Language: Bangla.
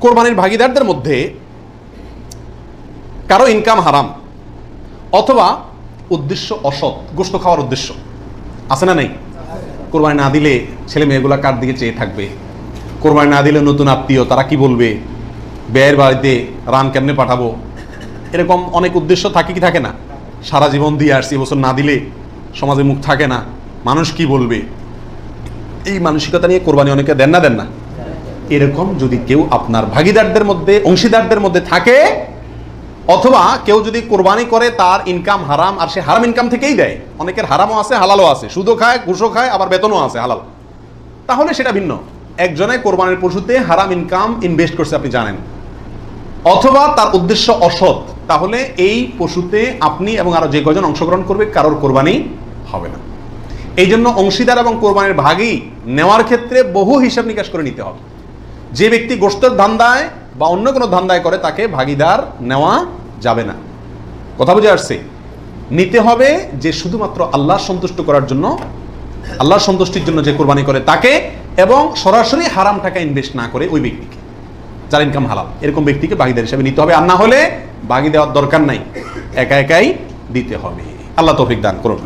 কোরবানির ভাগিদারদের মধ্যে কারও ইনকাম হারাম অথবা উদ্দেশ্য অসৎ গোস্ত খাওয়ার উদ্দেশ্য। আছে না নেই? কোরবানি না দিলে ছেলে মেয়েগুলা কার দিকে চেয়ে থাকবে? কোরবানি না দিলে নতুন আত্মীয়, তারা কি বলবে? ব্যয়ের বাড়িতে রান কেমনে পাঠাবো? এরকম অনেক উদ্দেশ্য থাকে কি থাকে না? সারা জীবন দিয়ে আসছি এবছর না দিলে সমাজে মুখ থাকে না। মানুষ কি বলবে? এই মানসিকতা নিয়ে কোরবানি অনেকে দেন না দেন না। এরকম যদি কেউ আপনার ভাগিদারদের মধ্যে, অংশীদারদের মধ্যে থাকে, অথবা কেউ যদি কোরবানি করে, তার ইনকাম হারাম, আর সে হারাম ইনকাম থেকেই দেয়। অনেকের হারামও আছে, হালালও আছে। সুদও খায়, ঘুষও খায়, আবার বেতনও আছে, হালাল। তাহলে সেটা ভিন্ন। একজনে কোরবানির পশুতে হারাম ইনকাম ইনভেস্ট করছে, আপনি জানেন। অথবা তার উদ্দেশ্য অসৎ, তাহলে এই পশুতে আপনি এবং আরও যে কজন অংশগ্রহণ করবে, কারোর কোরবানি হবে না। এই জন্য অংশীদার এবং কোরবানির ভাগই নেওয়ার ক্ষেত্রে বহু হিসাব নিকাশ করে নিতে হবে। যে ব্যক্তি গোষ্ঠের ধান্দায় বা অন্য কোনো ধান্দায় করে, তাকে ভাগিদার নেওয়া যাবে না। কথা বুঝে আসছে? নিতে হবে যে শুধুমাত্র আল্লাহ সন্তুষ্ট করার জন্য আল্লাহর সন্তুষ্টির জন্য যে কোরবানি করে তাকে, এবং সরাসরি হারাম টাকা ইনভেস্ট না করে ওই ব্যক্তিকে, যার ইনকাম হালাল। এরকম ব্যক্তিকে ভাগিদার হিসাবে নিতে হবে, আর না হলে বাগি দেওয়ার দরকার নাই। একা একাই দিতে হবে। আল্লাহ তৌফিক দান করুন।